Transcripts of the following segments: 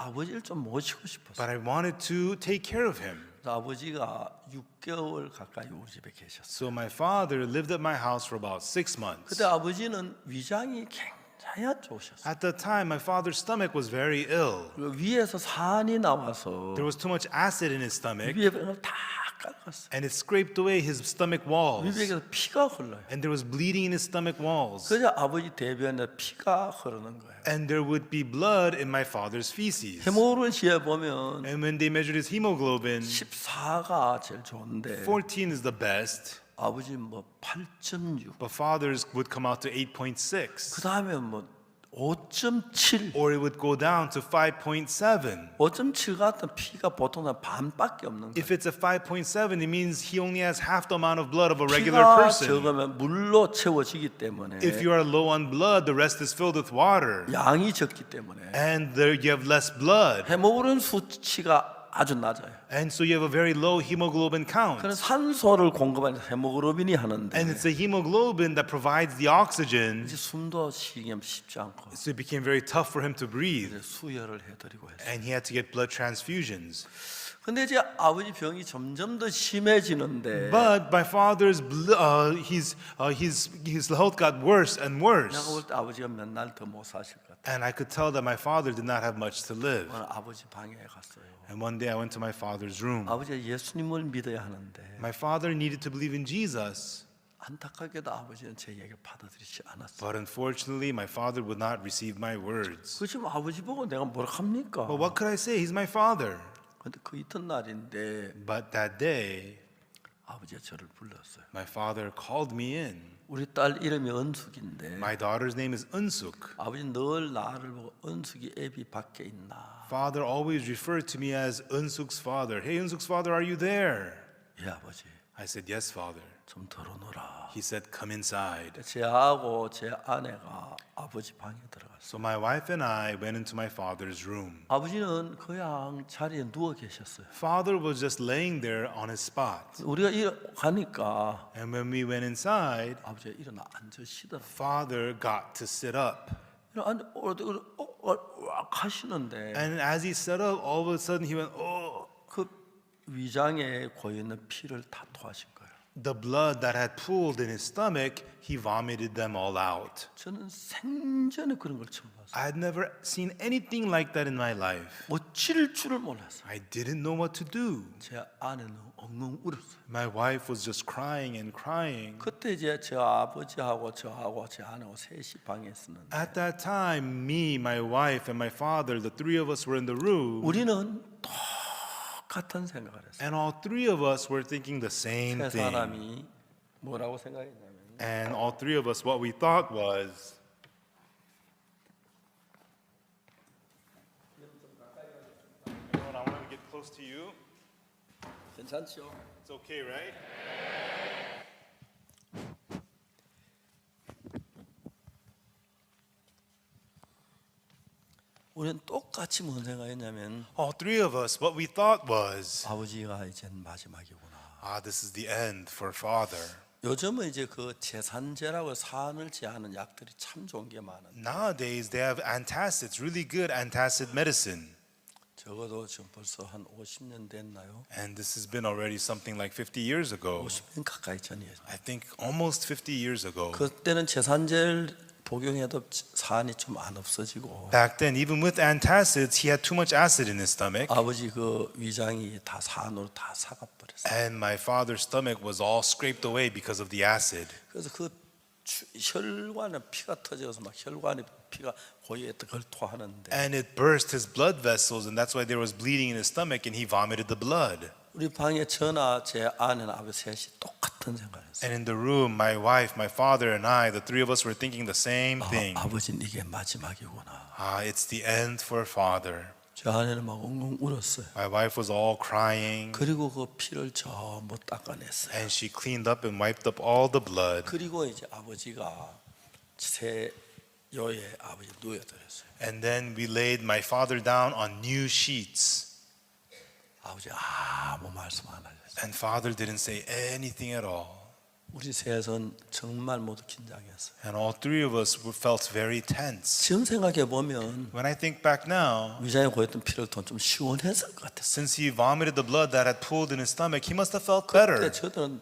아버지를 좀 모시고 싶었어요. but I wanted to take care of him. 그래서 아버지가 6개월 가까이 우리 집에 계셨어요. So my father lived at my house for about six months. 그때 아버지는 위장이 굉장히 안 좋으셨어요. At the time, my father's stomach was very ill. 그리고 위에서 산이 나와서 There was too much acid in his stomach, 위에 다 깎았어요. and it scraped away his stomach walls. 위백에서 피가 흘러요. And there was bleeding in his stomach walls. 그래서 아버지 대변에 피가 흐르는 거예요. And there would be blood in my father's feces. 헤모그린 시에 보면 And when they measured his hemoglobin, 14가 제일 좋은데 14 is the best, 아버지 뭐 8.6. but father's would come out to 8.6. 그 다음에 뭐 5.7. Or it would go down to 5.7. 5.7 같은 피가 보통 한 반밖에 없는 거예요. If it's a 5.7, it means he only has half the amount of blood of a regular 피가 person. 적으면 물로 채워지기 때문에 If you are low on blood, the rest is filled with water. 양이 적기 때문에 And there you have less blood. 헤모그린 수치가 아주 낮아요. And so you have a very low hemoglobin count. 그런 산소를 공급하는 헤모글로빈이 하는데 And it's the hemoglobin that provides the oxygen. 이제 숨도 쉬기 쉽지 않고 So it became very tough for him to breathe. 이제 수혈을 해드리고 했어요. And he had to get blood transfusions. 근데 이제 아버지 병이 점점 더 심해지는데 But my father's bl- uh, his, uh, his, his health got worse and worse. 내가 볼 때 아버지가 몇 날 더 못 사실 것 같아. And I could tell that my father did not have much to live. 오늘 아버지 방에 갔어요. And one day I went to my father's room. 아버지가 예수님을 믿어야 하는데 My father needed to believe in Jesus. 안타깝게도 아버지는 제 얘기를 받아들이지 않았어요. But unfortunately, my father would not receive my words. 그 지금 아버지 보고 내가 뭐라 합니까? But what could I say? He's my father. 근데 그 이튿날인데 But that day, 아버지가 저를 불렀어요. my father called me in. 우리 딸 이름이 은숙인데 My daughter's name is Unsuk. 아버지 늘 나를 보고 은숙이 애비 밖에 있나? Father always referred to me as Unsuk's father. Hey, Unsuk's father, are you there? 예 아버지 I said, Yes, father. 좀 들어놓으라. He said, Come inside. 제하고 제 아내가 아버지 방에 들어갔어요. So my wife and I went into my father's room. 아버지는 그냥 자리에 누워 계셨어요. Father was just laying there on his spot. 우리가 일 가니까 And when we went inside, 아버지가 일어나 앉으시더라고요. father got to sit up. 일어나 어, 어, 어, 어, 하시는데 And as he sat up, all of a sudden he went, Oh, 그 위장에 고여 있는 피를 다 토하신 거예요. the blood that had pooled in his stomach, he vomited them all out. 저는 생전에 그런 걸 처음 봤어요. I had never seen anything like that in my life. 어찌를 줄을 몰랐어요. I didn't know what to do. 제 아내는 엉엉 울었어요. My wife was just crying and crying. 그때 이제 저 아버지하고 저하고 제 아내하고 셋이 방에 있었는데 At that time, me, my wife, and my father, the three of us were in the room, 우리는 똑같은 생각을 했어요. and all three of us were thinking the same 세 thing. 사람이 뭐라고 생각했냐면 And all three of us, what we thought was, You know what, I want to get close to you. 괜찮죠? It's okay, right? 우리는 똑같이 뭔 생각했냐면 All three of us, what we thought was, 아버지가 이제 마지막이구나. ah, this is the end for father. 요즘은 이제 그 재산제라고 산을 제하는 약들이 참 좋은 게 많은데 Nowadays, they have antacids, really good antacid medicine. 적어도 지금 벌써 한 50년 됐나요? And this has been already something like 50 years ago. 50년 가까이 전이에요. I think almost 50 years ago. 그때는 재산제를 복용해도 산이 좀 안 없어지고 Back then, even with antacids, he had too much acid in his stomach. 아버지 그 위장이 다 산으로 다 사가버렸어요. And my father's stomach was all scraped away because of the acid. 그래서 그 추- 혈관에 피가 터져서 막 혈관에 피가 고여있던 걸 토하는데 And it burst his blood vessels, and that's why there was bleeding in his stomach, and he vomited the blood. 우리 방에 저나 제 아내는 아버지 셋이 똑같은 생각을 했어요. And in the room, my wife, my father, and I, the three of us were thinking the same thing. 아, 아버지는 이게 마지막이구나. Ah, it's the end for father. 제 아내는 막 엉엉 울었어요. My wife was all crying, 그리고 그 피를 전부 닦아냈어요. and she cleaned up and wiped up all the blood. 그리고 이제 아버지가 새 요에 아버지 누워드렸어요. And then we laid my father down on new sheets. 아버지 아무 말씀 안 하셨어요. And father didn't say anything at all. 우리 셋은 정말 모두 긴장했어요. And all three of us were, felt very tense. 지금 생각해 보면 When I think back now, 위장에 고였던 피를 통좀 시원했을 것 같았어요. since he vomited the blood that had pooled in his stomach, he must have felt 그때 better. 저들은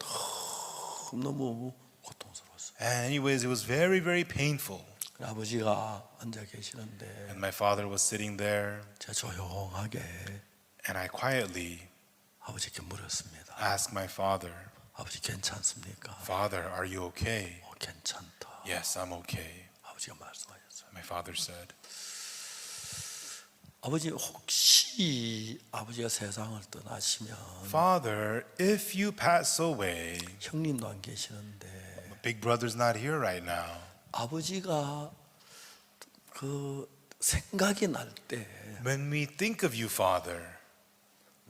너무 고통스러웠어요. And anyways, it was very, very painful. 아버지가 앉아 계시는데 And my father was sitting there, 제가 조용하게 and I quietly 아버지께 물었습니다. asked my father, 아버지 괜찮습니까? Father, are you okay? 어, 괜찮다. Yes, I'm okay. 아버지가 말씀하셨어요. My father said, 아버지 혹시 아버지가 세상을 떠나시면 Father, if you pass away, 형님도 안 계시는데 big brother's not here right now. 아버지가 그 생각이 날 때 When we think of you, Father,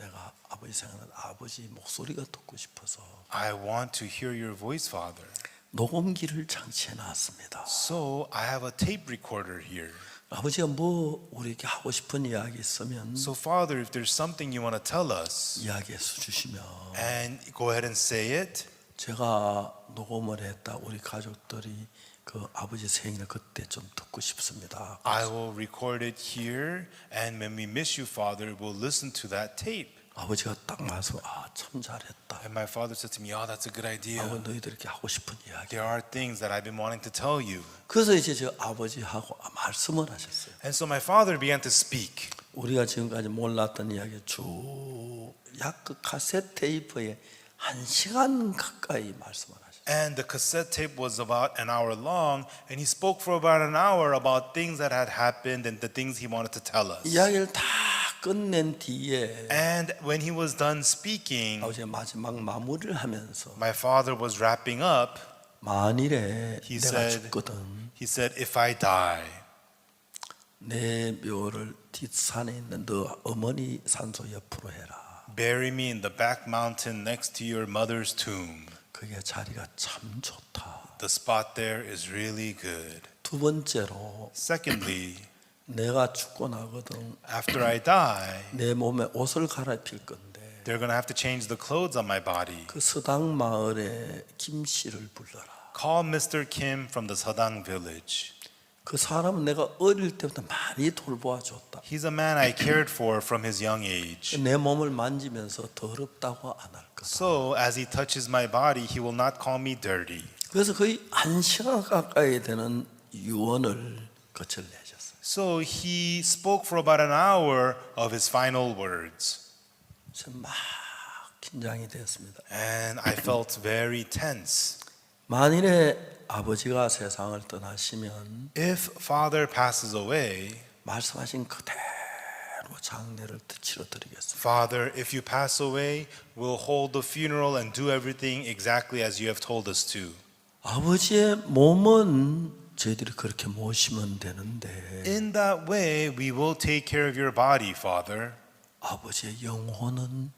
내가 아버지 생각나 아버지 목소리가 듣고 싶어서 I want to hear your voice, Father. 녹음기를 장치해 놨습니다. So I have a tape recorder here. 아버지가 뭐 우리에게 하고 싶은 이야기 있으면 So, Father, if there's something you want to tell us, 이야기해 주시면 and go ahead and say it, 제가 녹음을 했다 우리 가족들이 그 아버지 생일을 그때 좀 듣고 싶습니다. I will record it here. And when we miss you, Father, we'll listen to that tape. 아버지가 딱 말씀 아참 잘했다. And my father said to me, Oh, that's a good idea. 아버 너희들에게 하고 싶은 이야기. There are things that I've been wanting to tell you. 그래서 이제 저 아버지하고 말씀을 하셨어요. And so my father began to speak. 우리가 지금까지 몰랐던 이야기 쭉약그 카세트 테이프에 한 시간 가까이 말씀을 하셨어요. And the cassette tape was about an hour long, and he spoke for about an hour about things that had happened and the things he wanted to tell us. 이야기를 다 끝낸 뒤에 And when he was done speaking, 아버지가 마지막 마무리를 하면서 my father was wrapping up. 만일에 He 내가 said- 죽거든 He said, If I die, 내 묘를 뒷산에 있는 너 어머니 산소 옆으로 해라. bury me in the back mountain next to your mother's tomb. 그게 자리가 참 좋다. The spot there is really good. 두 번째로 Secondly, 내가 죽고 나거든 after I die, 내 몸에 옷을 갈아입힐 건데 they're going to have to change the clothes on my body. 그 서당 마을에 김 씨를 불러라. Call Mr. Kim from the Sadang village. 그 사람은 내가 어릴 때부터 많이 돌보아 줬다. He's a man I cared for from his young age. 내 몸을 만지면서 더럽다고 안 할 거다. So, as he touches my body, he will not call me dirty. 그래서 거의 한 시간 가까이 되는 유언을 거칠 내셨어요. So, he spoke for about an hour of his final words. 막 긴장이 되었습니다. And I felt very tense. 만일에 아버지가 세상을 떠나시면 If father passes away, 말씀하신 그대로 장례를 치러 드리겠습니다. Father, if you pass away, we'll hold the funeral and do everything exactly as you have told us to. 아버지의 몸은 저희들이 그렇게 모시면 되는데 In that way, we will take care of your body, Father. 아버지의 영혼은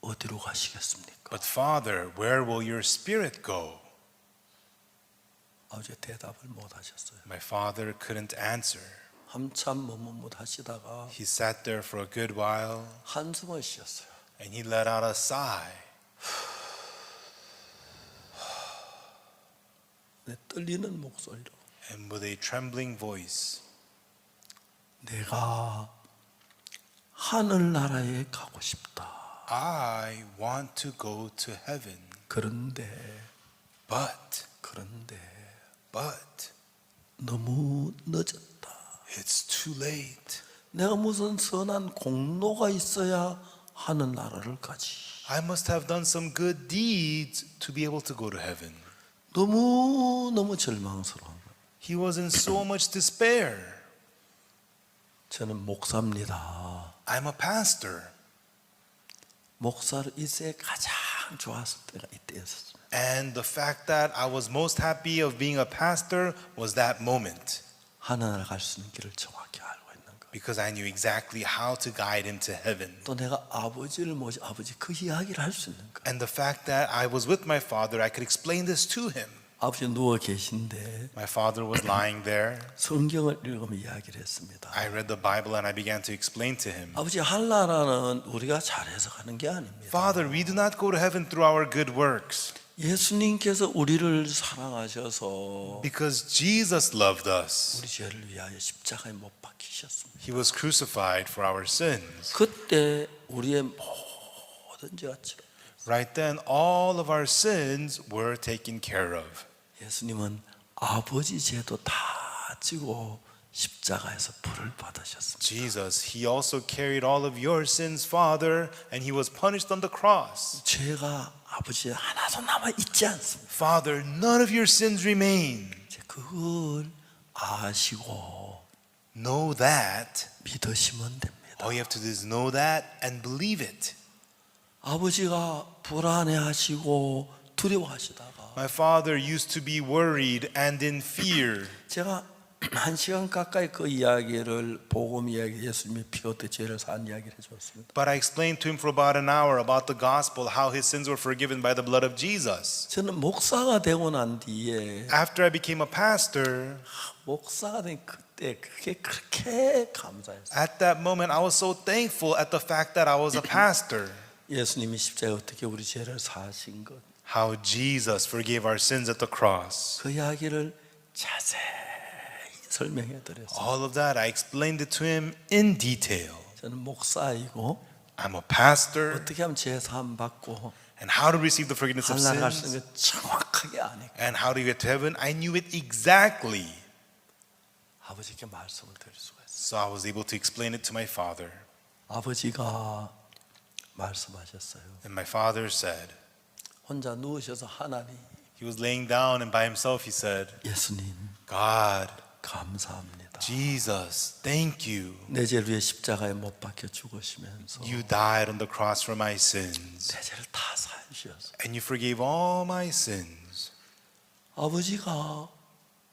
어디로 가시겠습니까? But Father, where will your spirit go? 아버지 대답을 못 하셨어요. My father couldn't answer. 한참 머뭇 하시다가 He sat there for a good while 한숨을 쉬었어요. and he let out a sigh. 내 떨리는 목소리로 And with a trembling voice, 내가 하늘나라에 가고 싶다. I want to go to heaven. 그런데 But, 그런데 but, 너무 늦었다. it's too late. 내가 무슨 선한 공로가 있어야 하늘나라를 가지. I must have done some good deeds to be able to go to heaven. 너무 너무 절망스러운 거예요. He was in so much despair. 저는 목사입니다. I'm a pastor. 목사를 이세 가장 좋았을 때가 이때였습니다. And the fact that I was most happy of being a pastor was that moment 하늘나라 갈 수 있는 길을 정확히 알고 있는 거예요. because I knew exactly how to guide him to heaven. 또 내가 아버지를 모시 아버지 그 이야기를 할 수 있는 거예요. And the fact that I was with my father, I could explain this to him. 아버지 누워 계신데 My father was lying there. 성경을 읽으며 이야기를 했습니다. I read the Bible and I began to explain to him. 아버지 한나라는 우리가 잘해서 가는 게 아닙니다. Father, we do not go to heaven through our good works. 예수님께서 우리를 사랑하셔서 Because Jesus loved us, 우리 죄를 위하여 십자가에 못 박히셨습니다. He was crucified for our sins. 그때 우리의 모든 죄가 치러 Right then, all of our sins were taken care of. 예수님은 아버지 죄도 다 지고 십자가에서 불을 받으셨습니다. Jesus, He also carried all of your sins, Father, and He was punished on the cross. 죄가 아버지에 하나도 남아 있지 않습니다. Father, none of your sins remain. 이제 그걸 아시고 Know that. 믿으시면 됩니다. All you have to do is know that and believe it. 아버지가 불안해하시고 두려워하시다가 My father used to be worried and in fear. 제가 한 시간 가까이 그 이야기를 복음 이야기 예수님의 피 어때 죄를 산 이야기를 해줬습니다. But I explained to him for about an hour about the gospel, how his sins were forgiven by the blood of Jesus. 저는 목사가 되고 난 뒤에 After I became a pastor, 목사가 된 그때 그게 그렇게 감사했어요. at that moment, I was so thankful at the fact that I was a pastor. 예수님이 십자가에 어떻게 우리 죄를 사신 것. How Jesus forgave our sins at the cross. 그 이야기를 자세히 설명해 드렸어요. All of that, I explained it to him in detail. 저는 목사이고 I'm a pastor, 어떻게 하면 죄 사함 받고 and how to receive the forgiveness of 하나님 갈 수 sins, 있는 걸 정확하게 아니까 and how to get to heaven. I knew it exactly. 아버지께 말씀을 드릴 수가 있어요. So I was able to explain it to my father. 아버지가 말씀하셨어요. And my father said, 혼자 누우셔서 하나님 he was laying down, and by himself he said, 예수님 God, 감사합니다. Jesus, thank you. 내 죄를 위해 십자가에 못 박혀 죽으시면서 You died on the cross for my sins, 내 죄를 다 사주셔서 and you forgave all my sins. 아버지가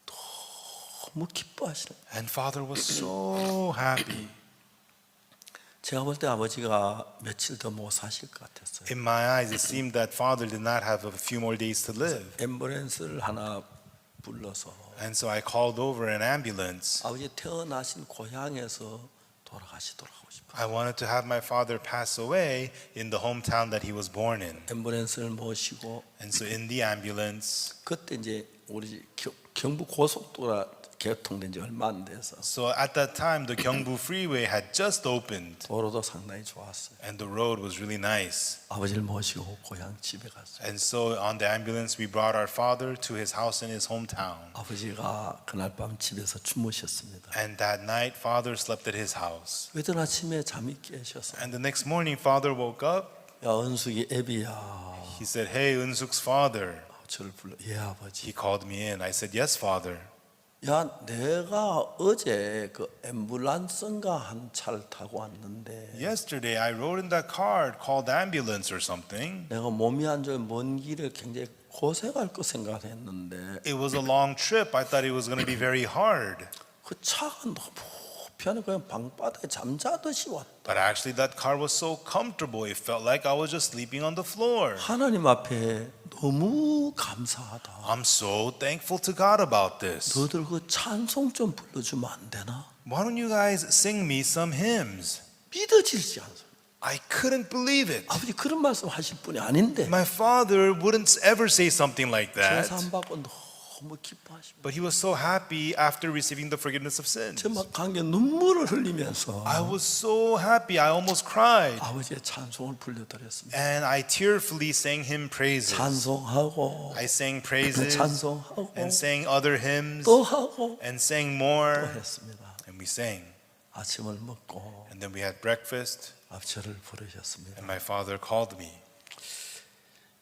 너무 기뻐하시는. And Father was so happy. 제가 볼 때 아버지가 며칠 더 못 사실 것 같았어요. In my eyes, it seemed that Father did not have a few more days to live. 앰뷸런스를 하나 불러서 And so I called over an ambulance. 아버지 태어나신 고향에서 돌아가시도록 하고 싶어요. I wanted to have my father pass away in the hometown that he was born in. 앰뷸런스를 모시고 And so in the ambulance, 그때 이제 우리 겨- 경부 고속도로가 개통된 지 얼마 안 돼서 so at that time, the Gyeongbu Freeway had just opened, 도로도 상당히 좋았어요. and the road was really nice. 아버지를 모시고 고향 집에 갔어요. And so on the ambulance, we brought our father to his house in his hometown. 아버지가 그날 밤 집에서 주무셨습니다. And that night, father slept at his house. 외던 아침에 잠이 깨셔서 And the next morning, father woke up. 야 은숙이 애비야 He said, Hey, Unsuk's father. 저를 불러 예 아버지 He called me in. I said, Yes, father. 야 내가 어제 그 앰뷸런스인가 한 차를 타고 왔는데 Yesterday, I rode in that car called ambulance or something. 내가 몸이 안 좋아 먼 길을 굉장히 고생할 거 생각했는데 It was a long trip. I thought it was going to be very hard. 그 차가 너무 편해 그냥 방바닥에 잠자듯이 왔다. But actually, that car was so comfortable. It felt like I was just sleeping on the floor. 하나님 앞에 너무 감사하다. I'm so thankful to God about this. 너들 그 찬송 좀 불러주면 안 되나? Why don't you guys sing me some hymns? 믿어지지 않습니다. I couldn't believe it. 아버지 그런 말씀 하실 분이 아닌데 My father wouldn't ever say something like that. 제사 안 받고 너무 기뻐하십니다. But he was so happy after receiving the forgiveness of sins. 저막 강게 눈물을 흘리면서 I was so happy. I almost cried. 아버지의 찬송을 불러드렸습니다. And I tearfully sang him praises. 찬송하고 I sang 또 praises 찬송하고 and sang other hymns 또 하고 and sang 또 more. 했습니다. And we sang. 아침을 먹고 And then we had breakfast. 앞절을 부르셨습니다. And my father called me.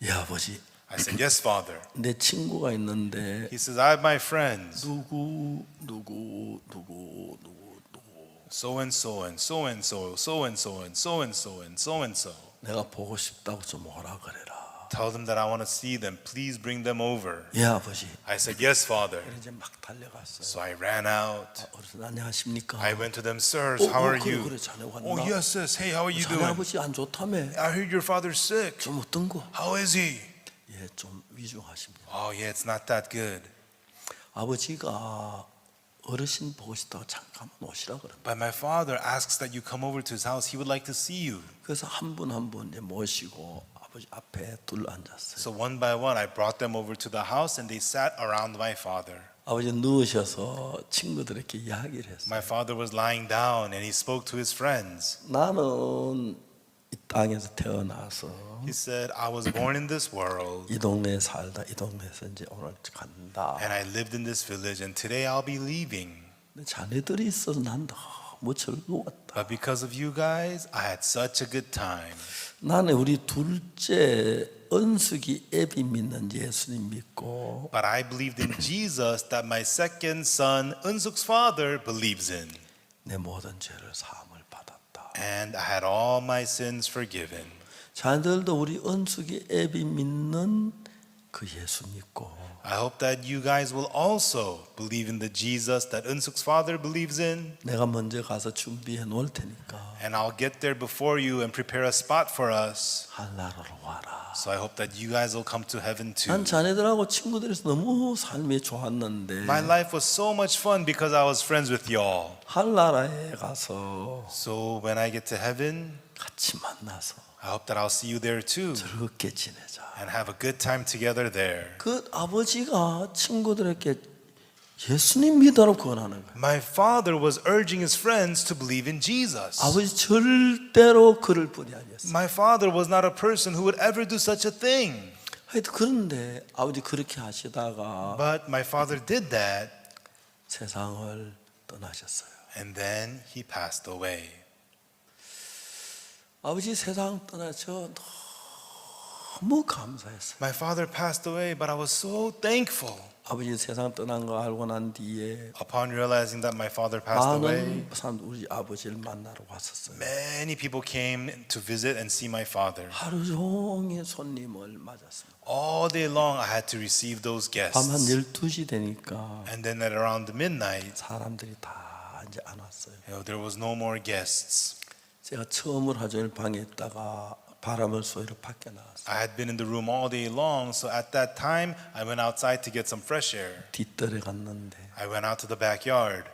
예 아버지 I said, Yes, father. 내 친구가 있는데 He says, I have my friends, 누구 누구 누구 누구 누구 so and so and so and so, so and so and so and so and so and so. 내가 보고 싶다고 좀 오라 그래라. Tell them that I want to see them. Please bring them over. 예 아버지. I said, Yes, father. 그래 이제 막 달려갔어요. So I ran out. 어르신 안녕하십니까? I went to them, Sirs, 어, how 어, are 그래, you? 그래, 자네 왔나? Oh, yes, sis. Hey, how are you 자네 doing? 아버지 안 좋다며. I heard your father's sick. 좀 어떤 거? How is he? 예, 좀 위중하십니다. Oh, yeah, it's not that good. 아버지가 어르신 보고 싶다고 잠깐만 오시라 그래. But my father asks that you come over to his house. He would like to see you. 그래서 한 분 한 분 이제 모시고 아버지 앞에 둘러 앉았어요. So one by one, I brought them over to the house and they sat around my father. 아버지 누우셔서 친구들에게 이야기를 했어요. My father was lying down and he spoke to his friends. 나는 이 땅에서 태어나서 He said, I was born in this world 이 동네에 살다 이 동네에서 이제 오늘 간다. and I lived in this village and today I'll be leaving. 근데 자네들이 있어서 난 너무 즐거웠다. But because of you guys, I had such a good time. 나는 우리 둘째 은숙이 애비 믿는 예수님 믿고 But I believed in Jesus that my second son, Unsuk's father, believes in. 내 모든 죄를 사함을 받았다. And I had all my sins forgiven. 자네들도 우리 은숙이 애비 믿는 그 예수 믿고 I hope that you guys will also believe in the Jesus that Unsuk's father believes in. 내가 먼저 가서 준비해 놓을 테니까 And I'll get there before you and prepare a spot for us. 한나라로 와라. So I hope that you guys will come to heaven too. 난 자네들하고 친구들에서 너무 삶이 좋았는데 My life was so much fun because I was friends with y'all. 한나라에 가서 So when I get to heaven, 같이 만나서 I hope that I'll see you there too 즐겁게 지내자. and have a good time together there. 그 아버지가 친구들에게 예수님 믿으라고 권하는 거예요. My father was urging his friends to believe in Jesus. 아버지 절대로 그를 뿐이 아니었어요. My father was not a person who would ever do such a thing. 하여튼 그런데 아버지 그렇게 하시다가 But my father did that 세상을 떠나셨어요. and then he passed away. 아버지 세상 떠나서 너무 감사했어요. My father passed away, but I was so thankful. 아버지 세상 떠난 거 알고 난 뒤에 Upon realizing that my father passed away, 많은 사람 우리 아버지를 만나러 왔었어요. many people came to visit and see my father. 하루 종일 손님을 맞았습니다. All day long, I had to receive those 밤 한 guests. 12시 되니까 And then at around midnight, 사람들이 다 이제 안 왔어요. you know, there was no more guests. 제가 처음으로 하루 종일 방에 있다가 바람을 쏘이러 밖에 나왔어요. I had been in the room all day long, so at that time, I went outside to get some fresh air. 뒷뜰에 갔는데 I went out to the backyard,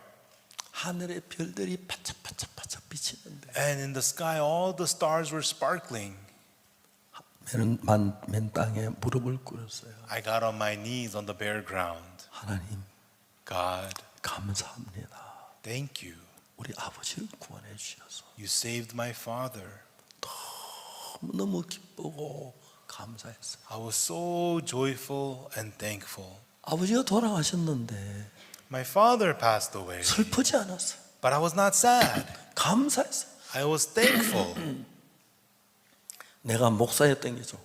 하늘에 별들이 반짝반짝반짝 비치는데 and in the sky, all the stars were sparkling. 맨, 만, 맨 땅에 무릎을 꿇었어요. I got on my knees on the bare ground. 하나님 God, 감사합니다. thank you. 우리 아버지를 구원해 주셔서 You saved my father. 너무 기쁘고 감사했어요. I was so joyful and thankful. 아버지가 돌아가셨는데 My father passed away, 슬프지 않았어요. but I was not sad. 감사했어요. I was thankful. 내가 목사였던 게 좋고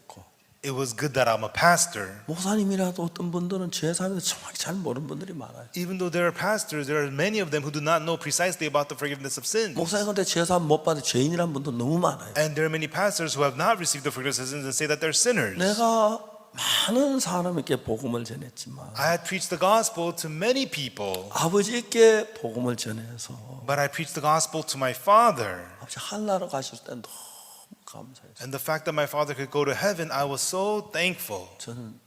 It was good that I'm a pastor. 목사님이라도 어떤 분들은 죄 사는데 정확히 잘 모르는 분들이 많아요. Even though there are pastors, there are many of them who do not know precisely about the forgiveness of sins. 목사님 근데 죄사 못 받은 죄인이란 분도 너무 많아요. And there are many pastors who have not received the forgiveness of sins and say that they're sinners. 내가 많은 사람에게 복음을 전했지만 I had preached the gospel to many people, 아버지께 복음을 전해서 but I preached the gospel to my father. 아버지 한나라 가실 때 너무 감사했어요. And the fact that my father could go to heaven, I was so thankful. 저는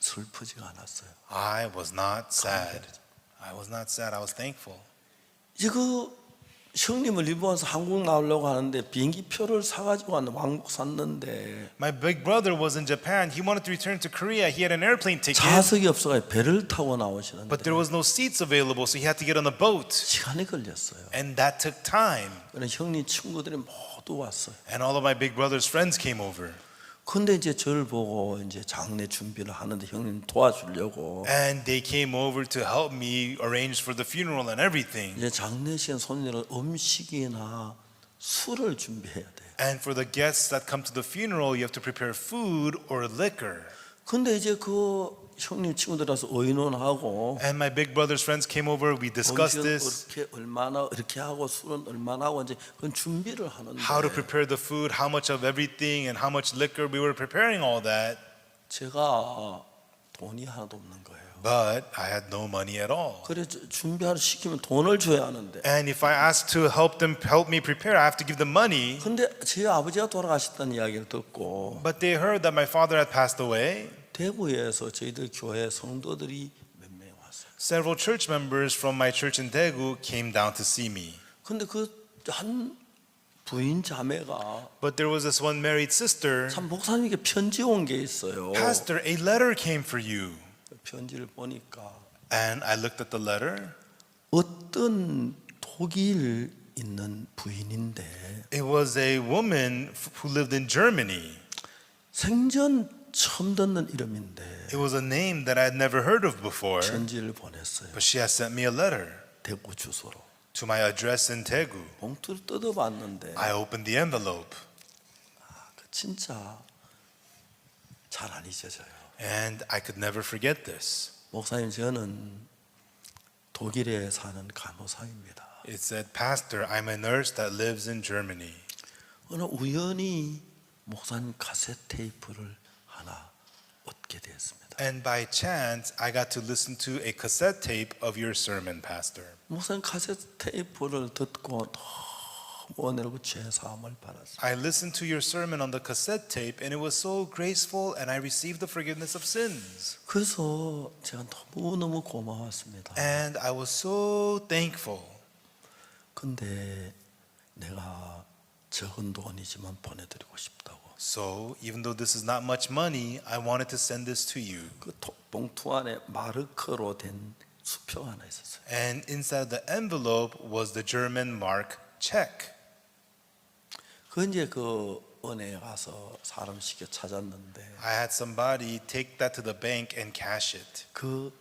슬프지가 않았어요. I was not sad. I was not sad. I was thankful. 이제 그 형님을 일본에서 한국 나오려고 하는데 비행기 표를 사가지고 왔는 왕복 샀는데 My big brother was in Japan. He wanted to return to Korea. He had an airplane ticket, 좌석이 없어가 배를 타고 나오시는데 but there was no seats available, so he had to get on a boat. 시간이 걸렸어요. And that took time. 그래서 형님 친구들이 모두 왔어요. And all of my big brother's friends came over. 근데 이제 저를 보고 이제 장례 준비를 하는데 형님 도와주려고 And they came over to help me arrange for the funeral and everything. 이제 장례식엔 손님은 음식이나 술을 준비해야 돼요. And for the guests that come to the funeral, you have to prepare food or liquor. 근데 이제 그 형님 친구들하서 의논하고 And my big brother's friends came over. We discussed 음식은 this. 이렇게 얼마나 이렇게 하고 술은 얼마나 하고 이제 그건 준비를 하는데 How to prepare the food, how much of everything, and how much liquor. We were preparing all that. 제가 돈이 하나도 없는 거예요. But I had no money at all. 그래 저- 준비하러 시키면 돈을 줘야 하는데 And if I asked to help them help me prepare, I have to give them money. 근데 제 아버지가 돌아가셨다는 이야기를 듣고 But they heard that my father had passed away. 대구에서 저희들 교회 성도들이 몇 명 왔어요. Several church members from my church in Daegu came down to see me. 근데 그 한 부인 자매가 But there was this one married sister. 참 목사님께 편지 온 게 있어요. Pastor, a letter came for you. 그 편지를 보니까 And I looked at the letter. 어떤 독일 있는 부인인데 It was a woman who lived in Germany. 생전 처음 듣는 이름인데 It was a name that I had never heard of before. 편지를 보냈어요. But she has sent me a letter 대구 주소로. to my address in Daegu. 봉투를 뜯어봤는데 I opened the envelope 그 진짜 잘 안 잊어져요. And I could never forget this. 목사님 저는 독일에 사는 간호사입니다. It said, Pastor, I'm a nurse that lives in Germany. 어느 우연히 목사님 카세트 테이프를 하나 얻게 되었습니다. And by chance, I got to listen to a cassette tape of your sermon, Pastor. 목사님 카세트 테이프를 듣고 너무 은혜롭고 죄사함을 받았어요. I listened to your sermon on the cassette tape, and it was so graceful, and I received the forgiveness of sins. 그래서 제가 너무너무 고마웠습니다. And I was so thankful. 근데 내가 적은 돈이지만 보내드리고 싶다고. So, even though this is not much money, I wanted to send this to you. 그 통- 봉투 안에 마르크로 된 수표 하나 있었어요. And inside the envelope was the German mark check. 그 이제 그 은행에 가서 사람 시켜 찾았는데 I had somebody take that to the bank and cash it. 그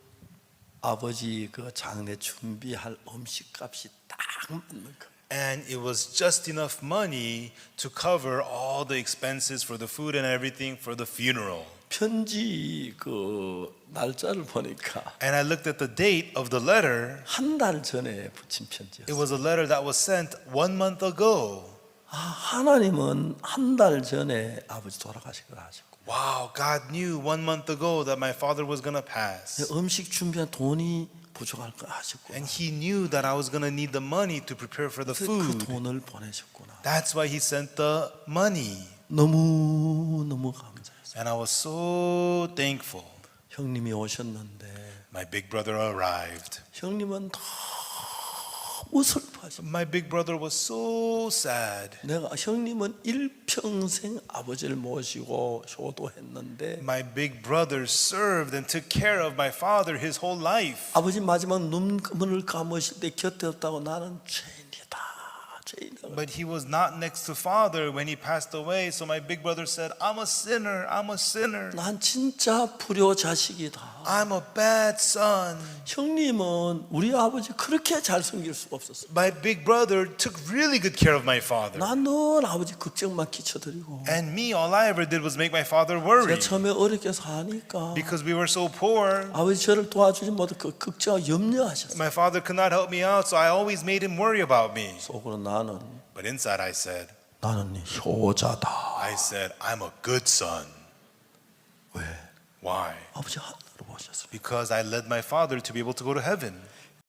아버지 그 장례 준비할 음식값이 딱 맞는 거. And it was just enough money to cover all the expenses for the food and everything for the funeral. 편지 그 날짜를 보니까 And I looked at the date of the letter. 한 달 전에 붙인 It 편지였어요. was a letter that was sent one month ago. 아, 하나님은 한 달 전에 아버지 돌아가시고 하셨고 Wow, God knew one month ago that my father was going to pass. 음식 준비한 돈이 부족할 거 하셨고 And he knew that I was going to need the money to prepare for the 그 food. 돈을 보내셨구나. That's why he sent the money. 너무 너무 감사했어요. And I was so thankful. 형님이 오셨는데 My big brother arrived. 형님은 너무 슬퍼하셨어요. My big brother was so sad. 내가 형님은 일평생 아버지를 모시고 효도했는데 My big brother served and took care of my father his whole life. 아버지 마지막 눈을 감으실 때 곁에 없다고 나는 죄인이다 But he was not next to father when he passed away. So my big brother said, I'm a sinner. I'm a sinner. 난 진짜 불효 자식이다 I'm a bad son. 형님은 우리 아버지 그렇게 잘 섬길 수가 없었어 My big brother took really good care of my father. 난늘 아버지 걱정만 끼쳐드리고 And me, all I ever did was make my father worry. 제가 처음에 어렵게 사니까 Because we were so poor. 아버지 저를 도와주지 못해 그 걱정 염려하셨어요 My father could not help me out, so I always made him worry about me. 속으로 나는 But inside I said, 나는 효자다 I said, I'm a good son. 왜? Why? 아버지 하늘로 보셨어요 Because I led my father to be able to go to heaven.